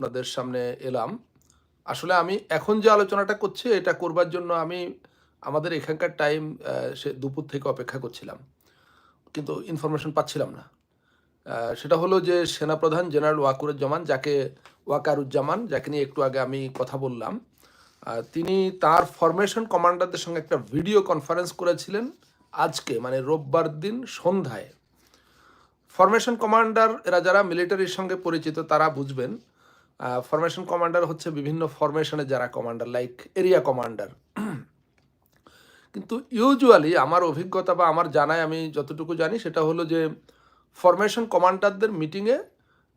আপনাদের সামনে এলাম। আসলে আমি এখন যে আলোচনাটা করছি, এটা করবার জন্য আমি আমাদের এখানকার টাইম সে দুপুর থেকে অপেক্ষা করছিলাম। কিন্তু ইনফরমেশন পাচ্ছিলাম না। সেটা হলো যে সেনাপ্রধান জেনারেল ওয়াকুরুজ্জামান, যাকে ওয়াকারুজ্জামান, যাকে নিয়ে একটু আগে আমি কথা বললাম তিনি তার ফরমেশন কমান্ডারদের সঙ্গে একটা ভিডিও কনফারেন্স করেছিলেন আজকে মানে রোববার দিন সন্ধ্যায়। ফরমেশন কমান্ডার এরা যারা মিলিটারির সঙ্গে পরিচিত, তারা বুঝবেন ফরমেশন কমান্ডার হচ্ছে বিভিন্ন ফরমেশনে যারা কমান্ডার লাইক এরিয়া কমান্ডার কিন্তু ইউজুয়ালি আমার অভিজ্ঞতা বা আমার জানায় আমি যতটুকু জানি সেটা হলো যে ফরমেশন কমান্ডারদের মিটিংয়ে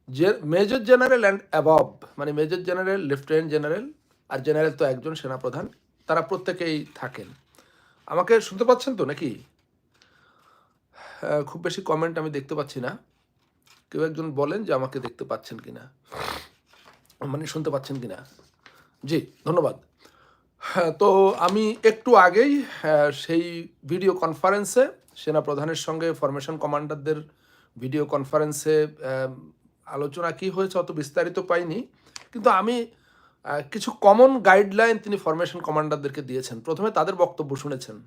যে মেজর জেনারেল অ্যান্ড অ্যাবভ মানে মেজর জেনারেল লেফটেন্যান্ট জেনারেল আর জেনারেল তো একজন সেনাপ্রধান, তারা প্রত্যেকেই থাকেন। আমাকে শুনতে পাচ্ছেন তো নাকি? খুব বেশি কমেন্ট আমি দেখতে পাচ্ছি না। কেউ একজন বলেন যে আমাকে দেখতে পাচ্ছেন কিনা। মানে শুনতে পাচ্ছেন কিনা? জি, ধন্যবাদ। হ্যাঁ তো আমি একটু আগেই সেই ভিডিও কনফারেন্সে সেনা প্রধানের সঙ্গে ফরমেশন কমান্ডারদের ভিডিও কনফারেন্সে আলোচনা কি হয়েছে অত বিস্তারিত পাইনি। কিন্তু আমি কিছু কমন গাইডলাইন তিনি ফরমেশন কমান্ডারদেরকে দিয়েছেন। প্রথমে তাদের বক্তব্য শুনেছেন।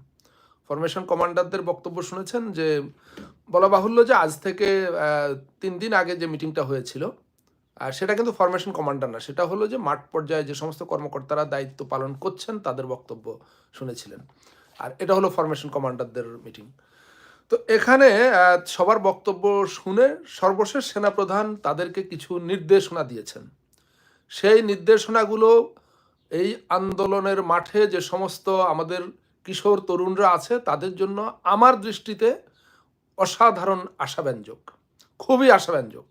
ফরমেশন কমান্ডারদের বক্তব্য শুনেছেন যে, বলা বাহুল্য যে আজ থেকে তিন দিন আগে যে মিটিংটা হয়েছিল আর সেটা কিন্তু ফরমেশন কমান্ডার না। সেটা হলো যে মাঠ পর্যায়ে যে সমস্ত কর্মকর্তারা দায়িত্ব পালন করছেন, তাদের বক্তব্য শুনেছিলেন। আর এটা হলো ফরমেশন কমান্ডারদের মিটিং তো এখানে সবার বক্তব্য শুনে সর্বশেষ সেনাপ্রধান তাদেরকে কিছু নির্দেশনা দিয়েছেন। সেই নির্দেশনাগুলো এই আন্দোলনের মাঠে যে সমস্ত আমাদের কিশোর তরুণরা আছে, তাদের জন্য আমার দৃষ্টিতে অসাধারণ আশাব্যঞ্জক, খুবই আশাব্যঞ্জক।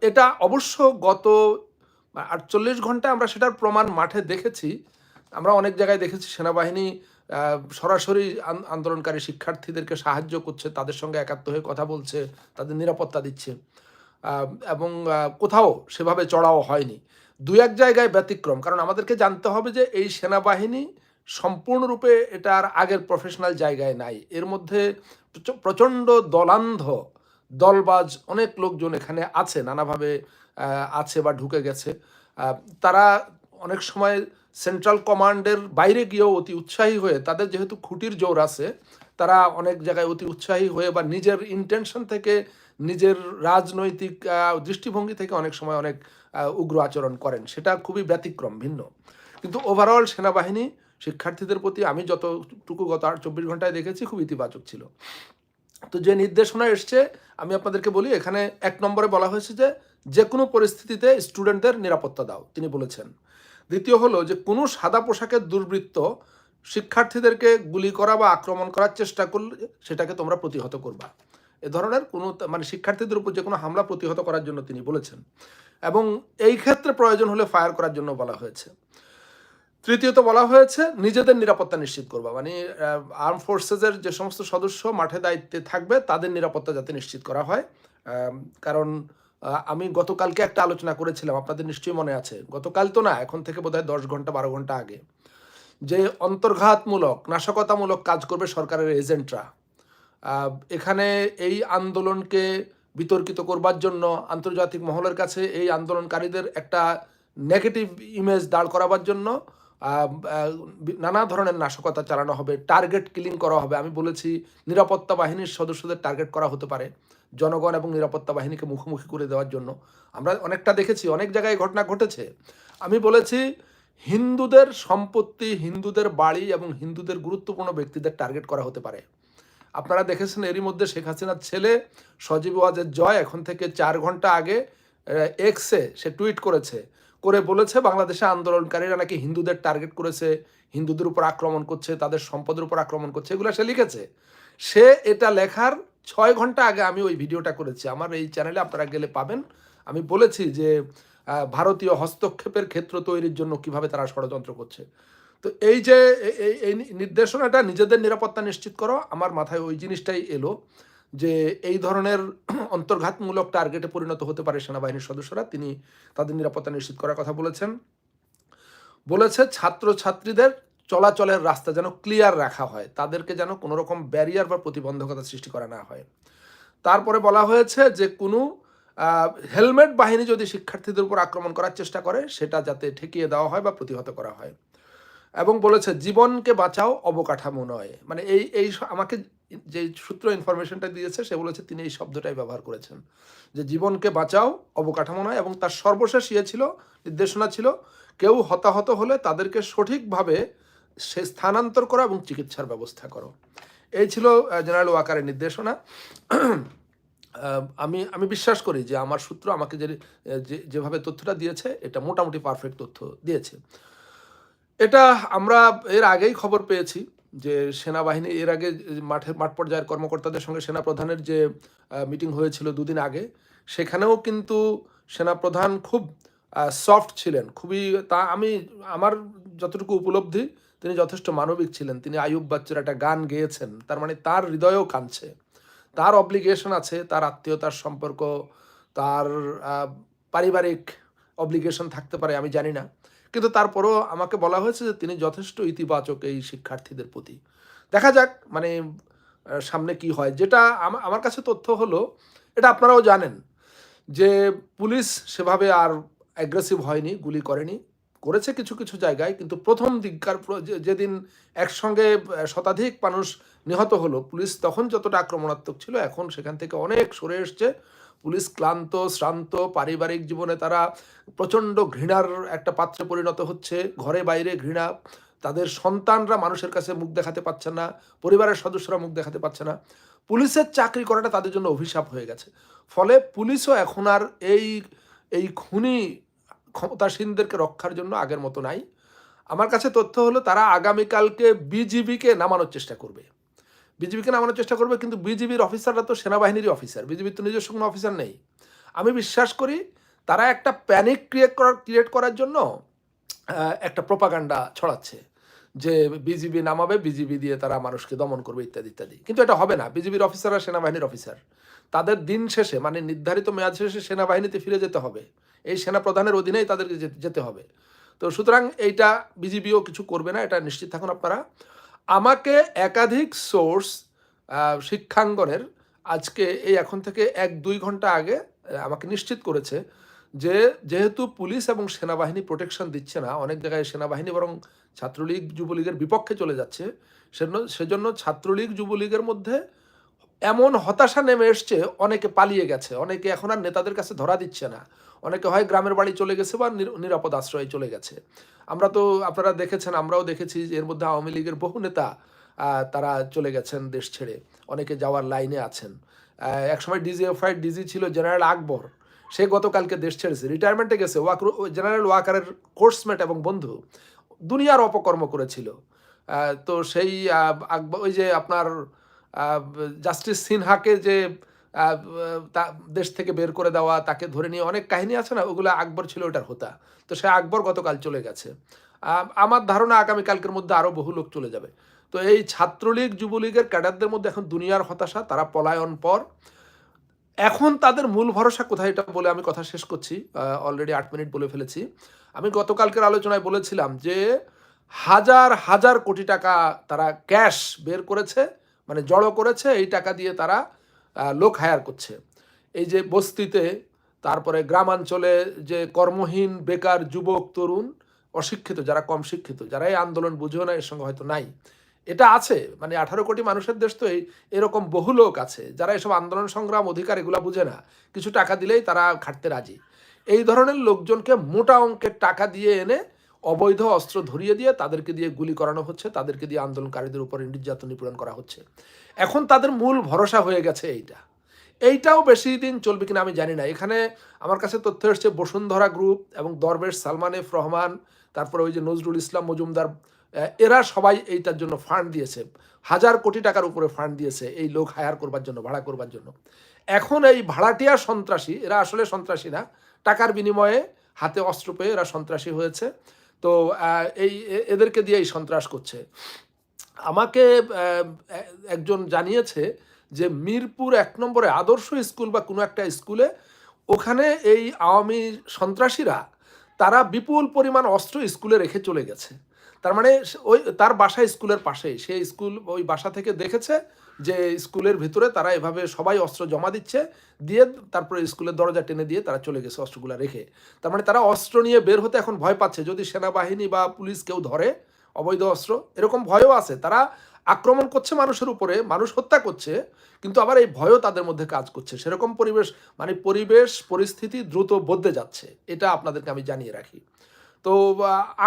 এটা অবশ্য গত আটচল্লিশ ঘন্টায় আমরা সেটার প্রমাণ মাঠে দেখেছি। আমরা অনেক জায়গায় দেখেছি সেনাবাহিনী সরাসরি আন- আন্দোলনকারী শিক্ষার্থীদেরকে সাহায্য করছে, তাদের সঙ্গে একাত্ম হয়ে কথা বলছে, তাদের নিরাপত্তা দিচ্ছে। এবং কোথাও সেভাবে চড়াও হয়নি। দু এক জায়গায় ব্যতিক্রম, কারণ আমাদেরকে জানতে হবে যে এই সেনাবাহিনী সম্পূর্ণরূপে এটার আগের প্রফেশনাল জায়গায় নাই। এর মধ্যে প্রচণ্ড দলান্ধ দলবাজ অনেক লোকজন এখানে আছে, নানাভাবে আছে বা ঢুকে গেছে। তারা অনেক সময় সেন্ট্রাল কমান্ডের বাইরে গিয়েও অতি উৎসাহী হয়ে, তাদের যেহেতু খুঁটির জোর আছে, তারা অনেক জায়গায় অতি উৎসাহী হয়ে বা নিজের ইন্টেনশন থেকে, নিজের রাজনৈতিক দৃষ্টিভঙ্গি থেকে অনেক সময় অনেক উগ্র আচরণ করেন। সেটা খুবই ব্যতিক্রম, ভিন্ন। কিন্তু ওভারঅল সেনাবাহিনী, শিক্ষার্থীদের প্রতি আমি যতটুকু গত চব্বিশ ঘন্টায় দেখেছি, খুব ইতিবাচক ছিল। তো যে নির্দেশনা এসছে, আমি আপনাদেরকে বলি, এখানে এক নম্বরে বলা হয়েছে যে যে কোনো পরিস্থিতিতে স্টুডেন্টদের নিরাপত্তা দাও, তিনি বলেছেন। দ্বিতীয় হলো যে, কোনো সাদা পোশাকের দুর্বৃত্ত শিক্ষার্থীদেরকে গুলি করা বা আক্রমণ করার চেষ্টা করলে সেটাকে তোমরা প্রতিহত করবা। এ ধরনের কোনো মানে শিক্ষার্থীদের উপর যে কোনো হামলা প্রতিহত করার জন্য তিনি বলেছেন। এবং এই ক্ষেত্রে প্রয়োজন হলে ফায়ার করার জন্য বলা হয়েছে। তৃতীয়ত বলা হয়েছে, নিজেদের নিরাপত্তা নিশ্চিত করবা। মানে আর্ম ফোর্সেসের যে সমস্ত সদস্য মাঠে দায়িত্বে থাকবে, তাদের নিরাপত্তা যাতে নিশ্চিত করা হয়। কারণ আমি গতকালকে একটা আলোচনা করেছিলাম, আপনাদের নিশ্চয়ই মনে আছে। গতকাল তো না, এখন থেকে বোধহয় দশ ঘণ্টা, বারো ঘণ্টা আগে। যে অন্তর্ঘাতমূলক, নাশকতামূলক কাজ করবে সরকারের এজেন্টরা। এখানে এই আন্দোলনকে বিতর্কিত করবার জন্য আন্তর্জাতিক মহলের কাছে এই আন্দোলনকারীদের একটা নেগেটিভ ইমেজ দাঁড় করাবার জন্য নানা ধরনের নাশকতা চালানো হবে টার্গেট কিলিং করা হবে। আমি বলেছি, নিরাপত্তা বাহিনীর সদস্যদের টার্গেট করা হতে পারে জনগণ এবং নিরাপত্তা বাহিনীকে মুখোমুখি করে দেওয়ার জন্য। আমরা অনেকটা দেখেছি, অনেক জায়গায় ঘটনা ঘটেছে। আমি বলেছি, হিন্দুদের সম্পত্তি, হিন্দুদের বাড়ি এবং হিন্দুদের গুরুত্বপূর্ণ ব্যক্তিদের টার্গেট করা হতে পারে। আপনারা দেখেছেন, এরই মধ্যে শেখ হাসিনার ছেলে সজীব ওয়াজের জয় এখন থেকে চার ঘণ্টা আগে এক্সে সে টুইট করেছে করে বলেছে, বাংলাদেশে আন্দোলনকারীরা নাকি হিন্দুদের টার্গেট করেছে, হিন্দুদের উপর আক্রমণ করছে, তাদের সম্পদের উপর আক্রমণ করছে, এগুলো সে লিখেছে। সে এটা লেখার ছয় ঘণ্টা আগে আমি ওই ভিডিওটা করেছি। আমার এই চ্যানেলে আপনারা গেলে পাবেন। আমি বলেছি যে ভারতীয় হস্তক্ষেপের ক্ষেত্র তৈরির জন্য কীভাবে তারা ষড়যন্ত্র করছে। তো এই যে এই- নির্দেশনাটা নিজেদের নিরাপত্তা নিশ্চিত করো, আমার মাথায় ওই জিনিসটাই এলো। যে এই ধরনের অন্তর্ঘাতমূলক টার্গেটে পরিণত হতে পারে সেনাবাহিনীর সদস্যরা, তিনি তাদের নিরাপত্তা নিশ্চিত করার কথা বলেছেন। বলেছে, ছাত্রছাত্রীদের চলাচলের রাস্তা যেন ক্লিয়ার রাখা হয়, তাদেরকে যেন কোনো রকম ব্যারিয়ার বা প্রতিবন্ধকতা সৃষ্টি করা না হয়। তারপরে বলা হয়েছে যে, কোনো হেলমেট বাহিনী যদি শিক্ষার্থীদের উপর আক্রমণ করার চেষ্টা করে, সেটা যাতে ঠেকিয়ে দেওয়া হয় বা প্রতিহত করা হয়। এবং বলেছে, জীবনকে বাঁচাও অবকাঠামো নয়। মানে এই এই আমাকে যে সূত্র ইনফরমেশনটা দিয়েছে, সে বলেছে তিনি এই শব্দটাই ব্যবহার করেছেন। যে জীবনকে বাঁচাও, অবকাঠামো নয়, এবং তার সর্বশেষ ইয়ে ছিল, নির্দেশনা ছিল, কেউ হতাহত হলে তাদেরকে সঠিকভাবে সে স্থানান্তর করো এবং চিকিৎসার ব্যবস্থা করো। এই ছিল জেনারেল ওয়াকারের নির্দেশনা। আমি আমি বিশ্বাস করি যে আমার সূত্র আমাকে যে যেভাবে তথ্যটা দিয়েছে, এটা মোটামুটি পারফেক্ট তথ্য দিয়েছে। এটা আমরা এর আগেই খবর পেয়েছি। যে সেনাবাহিনী, এর আগে মাঠে, মাঠ পর্যায়ের কর্মকর্তাদের সঙ্গে সেনাপ্রধানের যে মিটিং হয়েছিল দুদিন আগে, সেখানেও কিন্তু সেনাপ্রধান খুব সফট ছিলেন। খুবই তা আমি, আমার যতটুকু উপলব্ধি, তিনি যথেষ্ট মানবিক ছিলেন। তিনি আয়ুব বাচ্চার একটা গান গেয়েছেন। তার মানে তার হৃদয়ও কাঁদছে। তার অব্লিগেশন আছে, তার আত্মীয়তার সম্পর্ক, তার পারিবারিক অব্লিগেশন থাকতে পারে, আমি জানি না। কিন্তু তারপরও আমাকে বলা হয়েছে যে তিনি যথেষ্ট ইতিবাচক এই শিক্ষার্থীদের প্রতি। দেখা যাক মানে সামনে কি হয়। যেটা আমার কাছে তথ্য হলো, এটা আপনারাও জানেন, যে পুলিশ সেভাবে আর অ্যাগ্রেসিভ হয়নি, গুলি করেনি। করেছে কিছু কিছু জায়গায়, কিন্তু প্রথম দিককার যেদিন একসঙ্গে শতাধিক মানুষ নিহত হলো, পুলিশ তখন যতটা আক্রমণাত্মক ছিল, এখন সেখান থেকে অনেক সরে এসছে। পুলিশ ক্লান্ত, শ্রান্ত, পারিবারিক জীবনে তারা প্রচণ্ড ঘৃণার একটা পাত্রে পরিণত হচ্ছে। ঘরে বাইরে ঘৃণা। তাদের সন্তানরা মানুষের কাছে মুখ দেখাতে পারছে না, পরিবারের সদস্যরা মুখ দেখাতে পারছে না। পুলিশের চাকরি করাটা তাদের জন্য অভিশাপ হয়ে গেছে। ফলে পুলিশও এখন আর এই এই খুনি ক্ষমতাসীনদেরকে রক্ষার জন্য আগের মতো নাই। আমার কাছে তথ্য হলো, তারা আগামীকালকে বিজিবিকে নামানোর চেষ্টা করবে। বিজিবিকে নামানোর চেষ্টা করবে, কিন্তু বিজিবির অফিসাররা তো সেনাবাহিনীরই অফিসার। বিজিবির তো নিজস্ব কোনো অফিসার নেই। আমি বিশ্বাস করি তারা একটা প্যানিক ক্রিয়েট করার ক্রিয়েট করার জন্য একটা প্রপাগান্ডা ছড়াচ্ছে যে বিজিবি নামাবে বিজিবি দিয়ে তারা মানুষকে দমন করবে, ইত্যাদি ইত্যাদি। কিন্তু এটা হবে না। বিজিবির অফিসাররা সেনাবাহিনীর অফিসার। তাদের দিন শেষে মানে নির্ধারিত মেয়াদ শেষে সেনাবাহিনীতে ফিরে যেতে হবে। এই সেনা প্রধানের অধীনেই তাদেরকে যেতে হবে। তো সুতরাং এইটা বিজিবিও কিছু করবে না, এটা নিশ্চিত থাকুন আপনারা। আমাকে একাধিক সোর্স শিক্ষাঙ্গনের আজকে এই এখন থেকে এক দুই ঘণ্টা আগে আমাকে নিশ্চিত করেছে যে যেহেতু পুলিশ এবং সেনাবাহিনী প্রোটেকশন দিচ্ছে না, অনেক জায়গায় সেনাবাহিনী বরং ছাত্রলীগ, যুবলীগের বিপক্ষে চলে যাচ্ছে সেজন্য ছাত্রলীগ, যুবলীগের মধ্যে এমন হতাশা নেমে এসছে, অনেকে পালিয়ে গেছে, অনেকে এখন আর নেতাদের কাছে ধরা দিচ্ছে না, অনেকে হয় গ্রামের বাড়ি চলে গেছে বা নির- নিরাপদ আশ্রয়ে চলে গেছে। আমরা তো আপনারা দেখেছেন, আমরাও দেখেছি এর মধ্যে আওয়ামী লীগের বহু নেতা তারা চলে গেছেন দেশ ছেড়ে। অনেকে যাওয়ার লাইনে আছেন। একসময় ডিজিএফআই ডিজি ছিল জেনারেল আকবর। সে গতকালকে দেশ ছেড়েছে রিটায়ারমেন্টে গেছে। ওয়াকর জেনারেল ওয়াকারের কোর্সমেট এবং বন্ধু, দুনিয়ার অপকর্ম করেছিল। তো সেই আকবর ওই যে আপনার জাস্টিস সিনহাকে যে তা দেশ থেকে বের করে দেওয়া, তাকে ধরে নিয়ে অনেক কাহিনী আছে না, ওগুলো আকবর ছিল ওটার হোতা। তো সে আকবর গতকাল চলে গেছে। আমার ধারণা আগামীকালকের মধ্যে আরও বহু লোক চলে যাবে। তো এই ছাত্রলীগ, যুবলীগের ক্যাডারদের মধ্যে এখন দুনিয়ার হতাশা, তারা পলায়ন পর। এখন তাদের মূল ভরসা কোথায় এটা বলে আমি কথা শেষ করছি অলরেডি আট মিনিট বলে ফেলেছি। আমি গতকালকের আলোচনায় বলেছিলাম যে, হাজার হাজার কোটি টাকা তারা ক্যাশ বের করেছে মানে জড়ো করেছে, এই টাকা দিয়ে তারা লোক হায়ার করছে। এই যে বস্তিতে, তারপরে গ্রামাঞ্চলে যে কর্মহীন, বেকার যুবক, তরুণ, অশিক্ষিত, যারা কম শিক্ষিত, যারা এই আন্দোলন বুঝেও না, এর সঙ্গে হয়তো নাই। এটা আছে মানে আঠারো কোটি মানুষের দেশ তো এরকম বহু লোক আছে, যারা এসব আন্দোলন সংগ্রাম অধিকার এগুলো বুঝে না। কিছু টাকা দিলেই তারা খাটতে রাজি। এই ধরনের লোকজনকে মোটা অঙ্কের টাকা দিয়ে এনে অবৈধ অস্ত্র ধরিয়ে দিয়ে তাদেরকে দিয়ে গুলি করানো হচ্ছে, তাদেরকে দিয়ে আন্দোলনকারীদের উপর নির্যাতন নিপীড়ন করা হচ্ছে। এখন তাদের মূল ভরসা হয়ে গেছে এইটা। এইটাও বেশি দিন চলবে কিনা আমি জানি না। এখানে আমার কাছে তথ্য এসছে, বসুন্ধরা গ্রুপ এবং দরবেশ সালমান এফ রহমান, তারপরে ওই যে নজরুল ইসলাম মজুমদার এরা সবাই এইটার জন্য ফান্ড দিয়েছে। হাজার কোটি টাকার উপরে ফান্ড দিয়েছে এই লোক হায়ার করবার জন্য, ভাড়া করবার জন্য। এখন এই ভাড়াটিয়া সন্ত্রাসী, এরা আসলে সন্ত্রাসী না, টাকার বিনিময়ে হাতে অস্ত্র পেয়ে এরা সন্ত্রাসী হয়েছে। তো এই এদেরকে দিয়ে এই সন্ত্রাস করছে। আমাকে একজন জানিয়েছে যে মিরপুর এক নম্বরে আদর্শ স্কুল বা কোনো একটা স্কুলে ওখানে এই আওয়ামী সন্ত্রাসীরা, তারা বিপুল পরিমাণ অস্ত্র স্কুলে রেখে চলে গেছে। তার মানে ওই, তার বাসা স্কুলের পাশে সে স্কুল ওই বাসা থেকে দেখেছে যে স্কুলের ভিতরে তারা এভাবে সবাই অস্ত্র জমা দিচ্ছে, দিয়ে তারপরে স্কুলের দরজা টেনে দিয়ে তারা চলে গেছে অস্ত্রগুলো রেখে। তার মানে তারা অস্ত্র নিয়ে বের হতে এখন ভয় পাচ্ছে। যদি সেনাবাহিনী বা পুলিশ কেউ ধরে, অবৈধ অস্ত্র, এরকম ভয়ও আছে। তারা আক্রমণ করছে মানুষের উপরে, মানুষ হত্যা করছে, কিন্তু আবার এই ভয়ও তাদের মধ্যে কাজ করছে। সেরকম পরিবেশ মানে পরিবেশ, পরিস্থিতি দ্রুত বদলে যাচ্ছে। এটা আপনাদেরকে আমি জানিয়ে রাখি। তো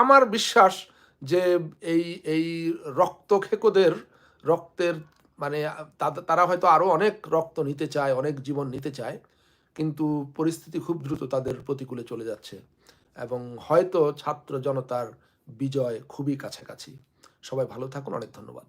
আমার বিশ্বাস যে এই এই রক্তখেকোদের, রক্তের মানে তারা হয়তো আরও অনেক রক্ত নিতে চায়, অনেক জীবন নিতে চায়, কিন্তু পরিস্থিতি খুব দ্রুত তাদের প্রতিকূলে চলে যাচ্ছে এবং হয়তো ছাত্র জনতার বিজয় খুবই কাছাকাছি। সবাই ভালো থাকুন, অনেক ধন্যবাদ।